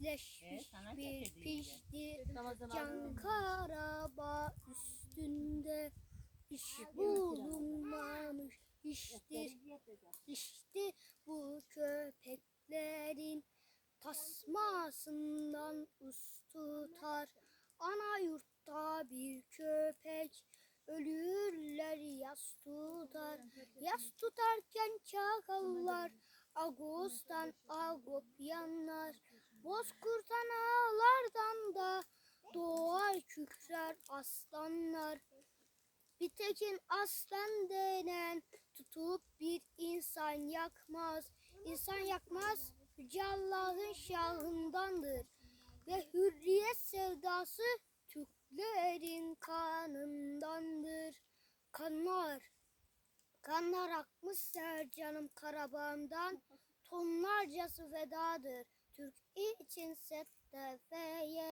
Sertleşmiş sana bir pişti. Can karaba üstünde iş bulunmamış iştir. İşte bu köpeklerin tasmasından us tutar. Ana yurtta bir köpek ölürler yas tutar. Yas tutarken çakallar Ağustos'tan agop yanar. Bozkurt analardan da doğar kükrer aslanlar. Bir tekin aslan denen tutup bir insan yakmaz. İnsan yakmaz Yüce şahındandır. Ve hürriyet sevdası Türklerin kanındandır. Kanlar, kanlar akmış canım karabağımdan. Tonlarcası fedadır. Türk için settefeye